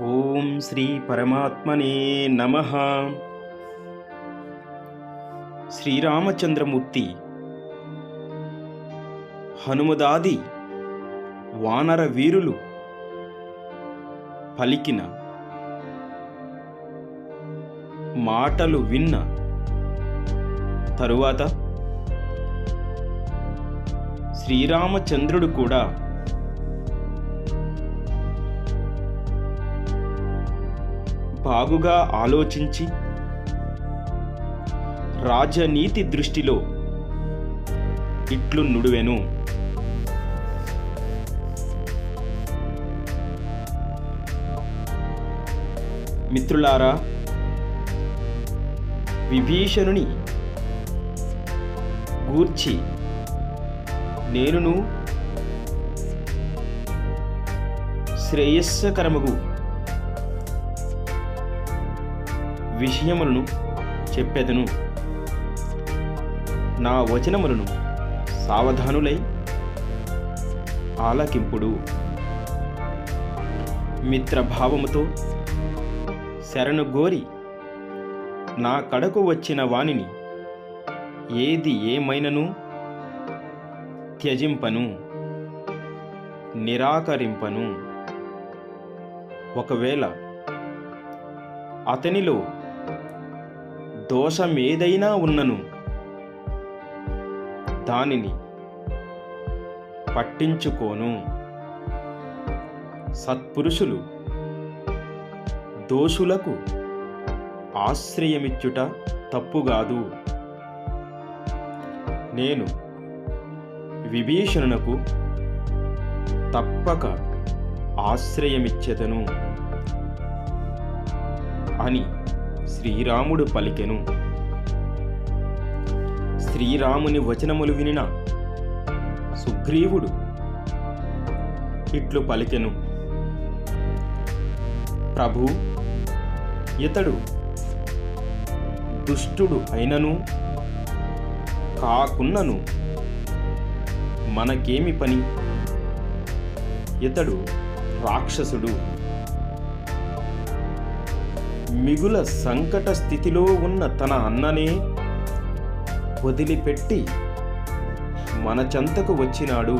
ఓం శ్రీ పరమాత్మనే నమ. శ్రీరామచంద్రమూర్తి హనుమదాది వానర వీరులు పలికిన మాటలు విన్న తరువాత శ్రీరామచంద్రుడు కూడా బాగుగా ఆలోచించి రాజనీతి దృష్టిలో ఇట్లు నుడువెను. మిత్రులారా విభీషణుని గూర్చి నేనును శ్రేయస్కరముగు విషయములను చెప్పెదను. నా వచనములను సావధానులై ఆలకింపుడు. మిత్రభావముతో శరణు గోరి నా కడకు వచ్చిన వానిని ఏది ఏమైనను త్యజింపను నిరాకరింపను. ఒకవేళ అతనిలో దోషమేదైనా ఉన్నను. దానిని పట్టించుకోను. సత్పురుషులు దోషులకు ఆశ్రయమిచ్చుట తప్పుగాదు. నేను విభీషణునకు తప్పక ఆశ్రయమిచ్చెదను అని శ్రీరాముడు పలికెను. శ్రీరాముని వచనములు వినిన సుగ్రీవుడు ఇట్లు పలికెను. ప్రభు ఇతడు దుష్టుడు అయినను కాకున్నను మనకేమి పని? ఇతడు రాక్షసుడు. మిగుల సంకట స్థితిలో ఉన్న తన అన్ననే వదిలిపెట్టి మన చెంతకు వచ్చినాడు.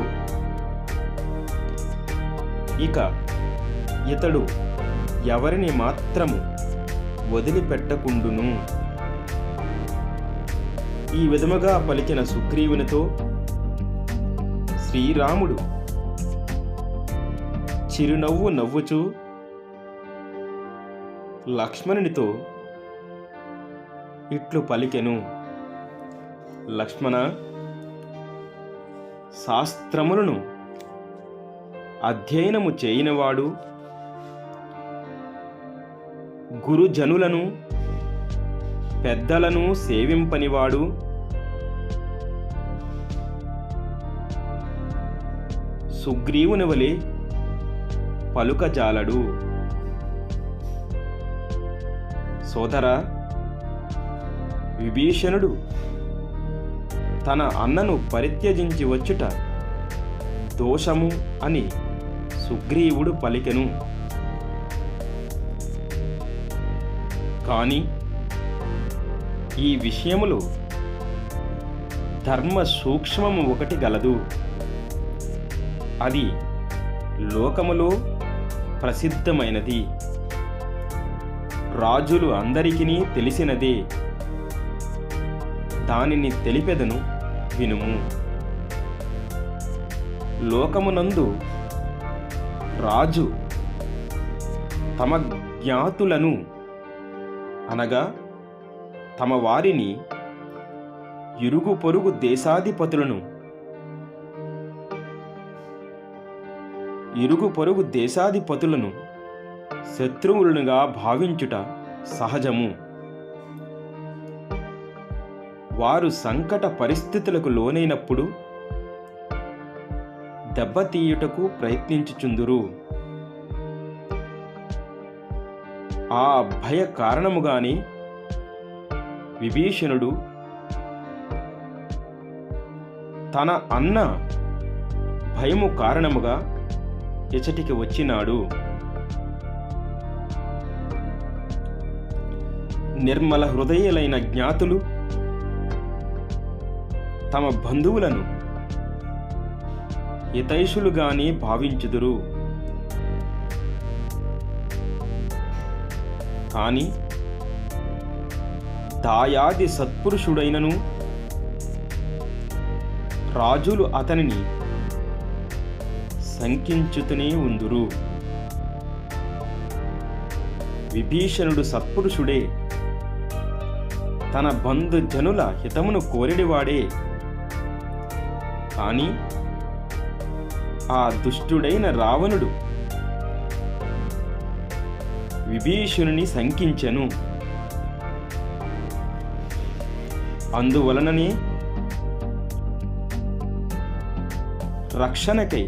ఇక ఇతడు ఎవరిని మాత్రము వదిలిపెట్టకుండును. ఈ విధముగా పలికిన సుగ్రీవునితో శ్రీరాముడు చిరునవ్వు నవ్వుచూ లక్ష్మణునితో ఇట్లు పలికెను. లక్ష్మణ శాస్త్రములను అధ్యయనము చేయనివాడు గురుజనులను పెద్దలను సేవింపనివాడు సుగ్రీవుని వలె పలుకజాలడు. సోదర విభీషణుడు తన అన్నను పరిత్యజించి వచ్చుట దోషము అని సుగ్రీవుడు పలికెను. కాని ఈ విషయములో ధర్మ సూక్ష్మము ఒకటి గలదు. అది లోకములో ప్రసిద్ధమైనది. రాజులు అందరికీ తెలిసినదే. దానిని తెలిపెదను వినుము. లోకమునందు రాజు తమ జ్ఞాతులను అనగా తమ వారిని ఇరుగు పొరుగు దేశాధిపతులను ఇరుగు పొరుగు దేశాధిపతులను శత్రువులుగా భావించుట సహజము. వారు సంకట పరిస్థితులకు లోనైనప్పుడు దెబ్బతీయుటకు ప్రయత్నించుచుందురు. ఆ భయ కారణముగాని విభీషణుడు తన అన్న భయము కారణముగా ఇచటికి వచ్చినాడు. నిర్మల హృదయులైన జ్ఞాతులు తమ బంధువులను హితైషులుగానే భావించుదురు. కానీ దాయాది సత్పురుషుడైనను రాజులు అతనిని శంకించుతూనే ఉందురు. విభీషణుడు సత్పురుషుడే తన బంధుజనుల హితమును కోరిడివాడే. కాని ఆ దుష్టుడైన రావణుడు విభీషణుని శంకించెను. అందువలననే రక్షణకై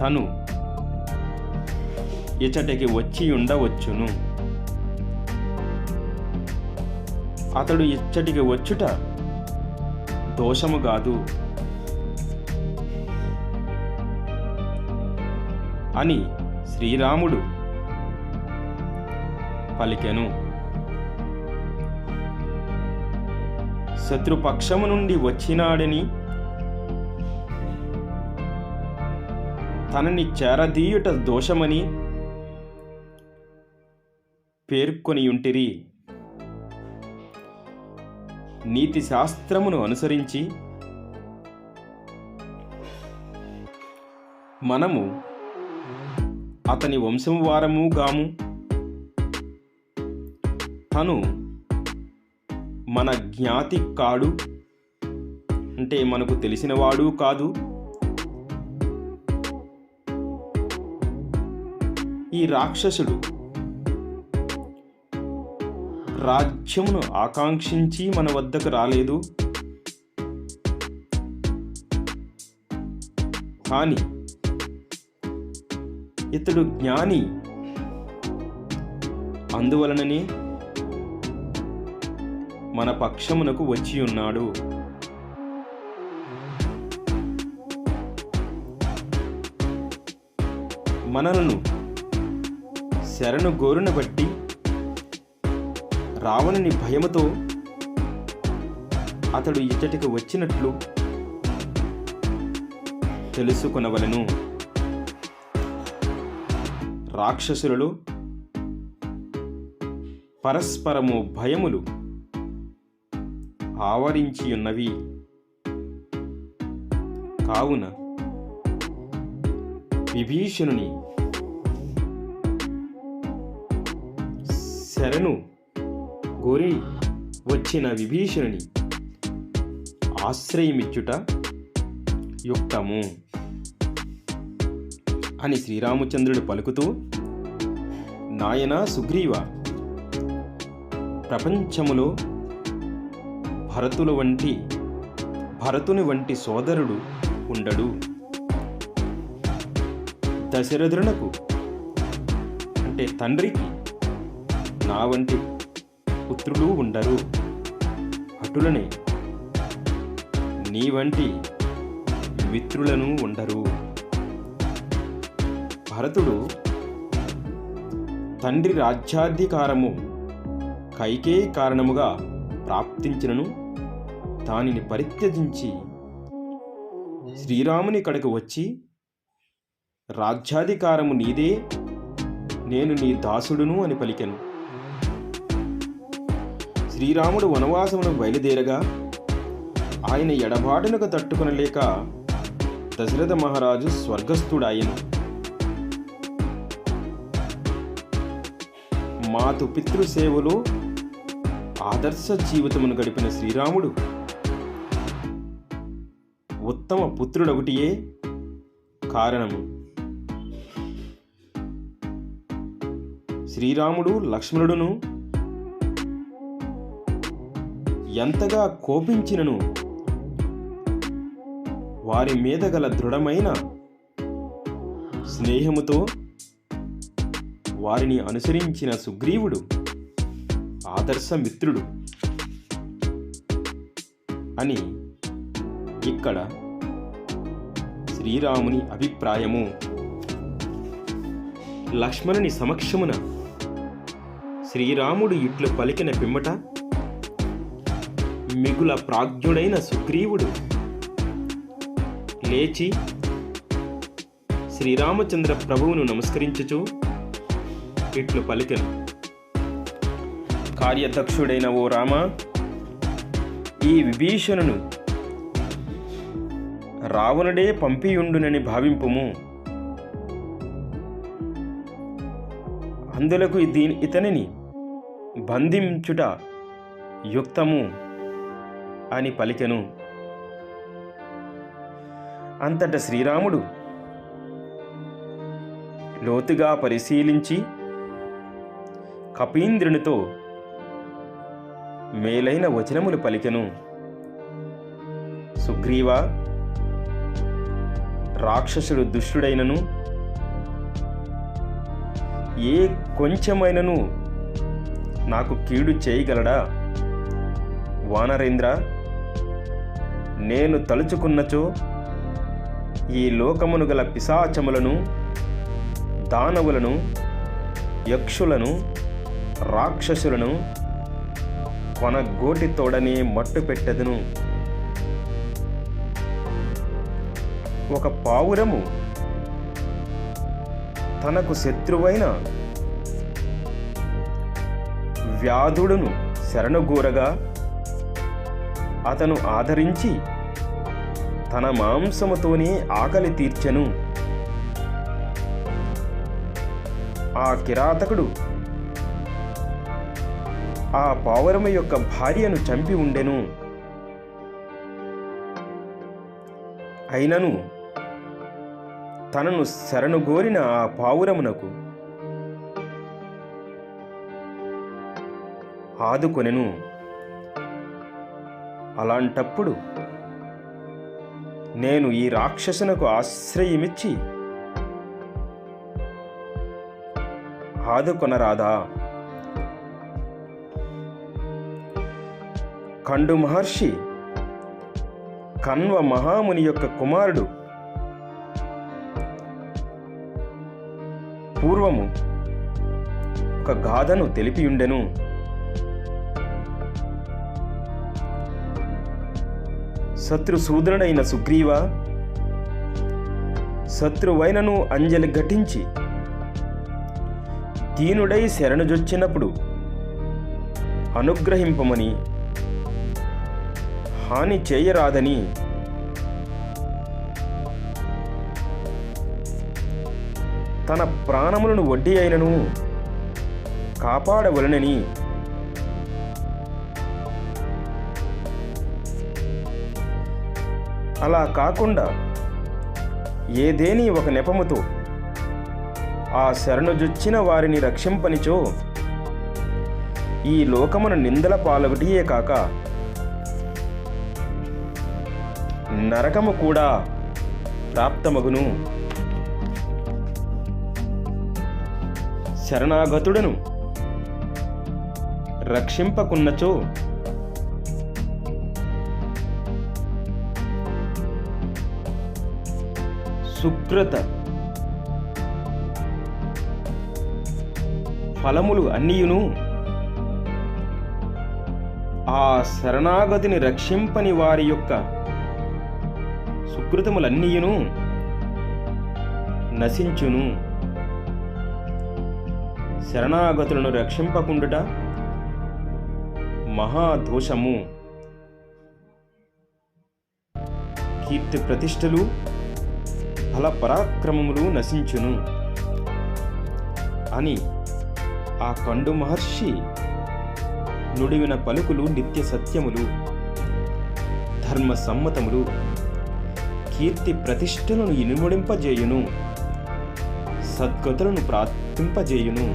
తను ఇచటికి వచ్చి ఉండవచ్చును. అతడు ఇచ్చటికి వచ్చుట దోషము కాదు. అని శ్రీరాముడు పలికెను. శత్రుపక్షము నుండి వచ్చినాడని తనని చేరదీయుట దోషమని పేర్కొనియుంటిరి. నీతి శాస్త్రమును అనుసరించి మనము అతని వంశం వారము గాము. తను మన జ్ఞాతి కాడు. అంటే మనకు తెలిసినవాడు కాదు. ఈ రాక్షసుడు రాజ్యమును ఆకాంక్షించి మన వద్దకు రాలేదు. కానీ ఇతడు జ్ఞాని అందువలననే మన పక్షమునకు వచ్చి ఉన్నాడు. మనలను శరణు గోరును బట్టి రావణుని భయముతో అతడు ఇచ్చటికి వచ్చినట్లు తెలుసుకొనవలను. రాక్షసులలో పరస్పరము భయములు ఆవరించియున్నవి. కావున విభీషణుని శరణు కోరి వచ్చిన విభీషణుని ఆశ్రయమిచ్చుట యుక్తము అని శ్రీరామచంద్రుడు పలుకుతూ నాయనా సుగ్రీవ ప్రపంచములో భరతుల వంటి భరతుని వంటి సోదరుడు ఉండడు. దశరథునకు అంటే తండ్రికి నా వంటి పుత్రులు ఉండరు. అటులనే నీ వంటి మిత్రులను ఉండరు. భరతుడు తండ్రి రాజ్యాధికారము కైకే కారణముగా ప్రాప్తించినను దానిని పరిత్యజించి శ్రీరాముని కడకు వచ్చి రాజ్యాధికారము నీదే నేను నీ దాసుడును అని పలికెను. శ్రీరాముడు వనవాసమును బయలుదేరగా ఆయన ఎడబాటునకు తట్టుకొనలేక దశరథ మహారాజు స్వర్గస్థుడాయను. మాతు పితృసేవలో ఆదర్శ జీవితమును గడిపిన శ్రీరాముడు ఉత్తమ పుత్రుడొకటియే కారణము. శ్రీరాముడు లక్ష్మణుడును ఎంతగా కోపించినను? వారి మీద గల దృఢమైన స్నేహముతో వారిని అనుసరించిన సుగ్రీవుడు ఆదర్శ మిత్రుడు అని ఇక్కడ శ్రీరాముని అభిప్రాయము. లక్ష్మణుని సమక్షమున శ్రీరాముడు ఇట్లు పలికిన పిమ్మట మిగుల ప్రాజ్ఞుడైన సుగ్రీవుడు. లేచి శ్రీరామచంద్ర ప్రభువును నమస్కరించుచు ఇట్లు పలికెను. కార్యదక్షుడైన ఓ రామ ఈ విభీషణును రావణుడే పంపియుండునని భావింపుము. అందులకు దీని ఇతనిని బంధించుట యుక్తము. అని పలికెను. అంతట శ్రీరాముడు లోతుగా పరిశీలించి కపీంద్రునితో మేలైన వచనములు పలికెను. సుగ్రీవా రాక్షసుడు దుష్టుడైనను ఏ కొంచెమైనను నాకు కీడు చేయగలడా? వానరేంద్ర నేను తలుచుకున్నచో ఈ లోకమును గల పిశాచములను దానవులను యక్షులను రాక్షసులను కొనగోటి తోడనే మట్టు పెట్టెదను. ఒక పావురము తనకు శత్రువైన వ్యాధుడును శరణగూరగా అతను ఆదరించి తన మాంసముతోనే ఆకలి తీర్చెను. ఆ కిరాతకుడు ఆ పావురము యొక్క భార్యను చంపి ఉండెను. అయినను తనను శరణుగోరిన ఆ పావురమునకు ఆదుకొనెను. అలాంటప్పుడు నేను ఈ రాక్షసునకు ఆశ్రయమిచ్చి ఆదుకొనరాదా? కండు మహర్షి కన్వ మహాముని యొక్క కుమారుడు పూర్వము ఒక గాథను తెలిపియుండెను. శత్రుసూదరుడైన సుగ్రీవ శత్రువైనను అంజలి ఘటించి దీనుడై శరణుజొచ్చినప్పుడు అనుగ్రహింపమని హాని చేయరాదని తన ప్రాణములను వడ్డీ అయినను కాపాడవలనని అలా కాకుండా ఏదేని ఒక నెపముతో ఆ శరణుజొచ్చిన వారిని రక్షింపనిచో ఈ లోకమున నిందల పాలొకటియే కాక నరకము కూడా ప్రాప్తమగును. శరణాగతుడను రక్షింపకున్నచో సుకృత ఫలములు అన్నీయును ఆ శరణాగతిని రక్షింపని వారి యొక్క సుకృతములన్నీయును నశించును. శరణాగతులను రక్షింపకుండుట మహాదోషము. కీర్తి ప్రతిష్టలు ఫల పరాక్రమములు నశించును. అని ఆ కండు మహర్షి నుడివిన పలుకులు నిత్య సత్యములు ధర్మ సమ్మతములు కీర్తి ప్రతిష్టలను ఇనుముడింపజేయును సద్గతులను ప్రార్థింపజేయును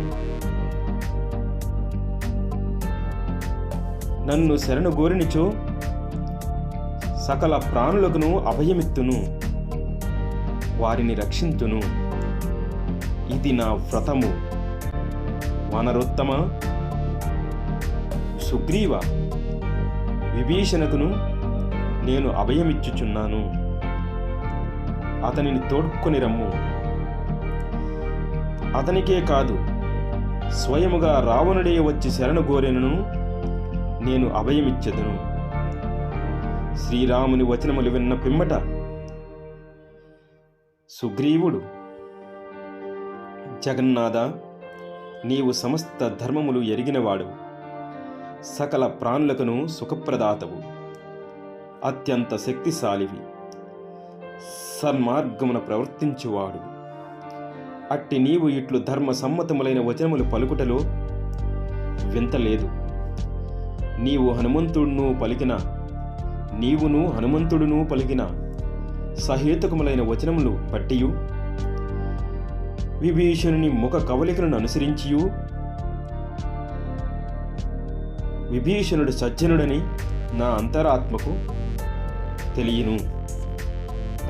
నన్ను శరణు గోరినిచో సకల ప్రాణులకును అభయమిత్తును. వారిని రక్షింతును. ఇది నా వ్రతము. వానరోత్తమ? సుగ్రీవ విభీషణకును నేను అభయమిచ్చుచున్నాను. అతనిని తోడ్కొని రమ్ము. అతనికే కాదు స్వయముగా రావణుడే వచ్చి శరణు కోరెనను నేను అభయమిచ్చెదను. శ్రీరాముని వచనములు విన్న పిమ్మట సుగ్రీవుడు జగన్నాథ నీవు సమస్త ధర్మములు ఎరిగినవాడు సకల ప్రాణులకును సుఖప్రదాతవు అత్యంత శక్తిశాలివి సన్మార్గమున ప్రవర్తించువాడు. అట్టి నీవు ఇట్లు ధర్మ సమ్మతములైన వచనములు పలుకుటలో వింత లేదు నీవు హనుమంతుడును పలికిన నీవును హనుమంతుడును పలికిన సహేతుకములైన వచనములు పట్టియు. విభీషణుని ముఖ కవలికలను అనుసరించియు. విభీషణుడు సజ్జనుడని నా అంతరాత్మకు తెలియను.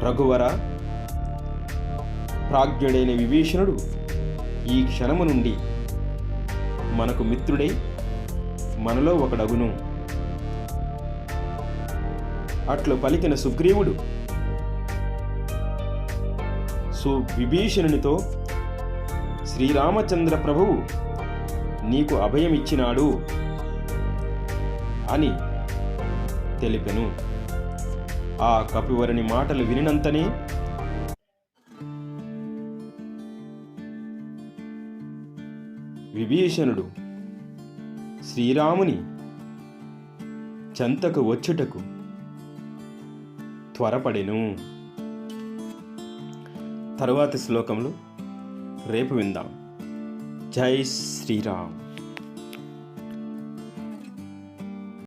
రఘువర ప్రాజ్ఞుడైన విభీషణుడు ఈ క్షణము నుండి మనకు మిత్రుడై మనలో ఒకడగును. అట్లు పలికిన సుగ్రీవుడు విభీషణునితో శ్రీరామచంద్ర ప్రభువు నీకు అభయమిచ్చినాడు అని తెలిపెను. ఆ కపివరుని మాటలు వినినంతనే విభీషణుడు శ్రీరాముని చెంతకు వచ్చుటకు త్వరపడెను. తరువాతి శ్లోకములు రేపు విందాం. జై శ్రీరామ్.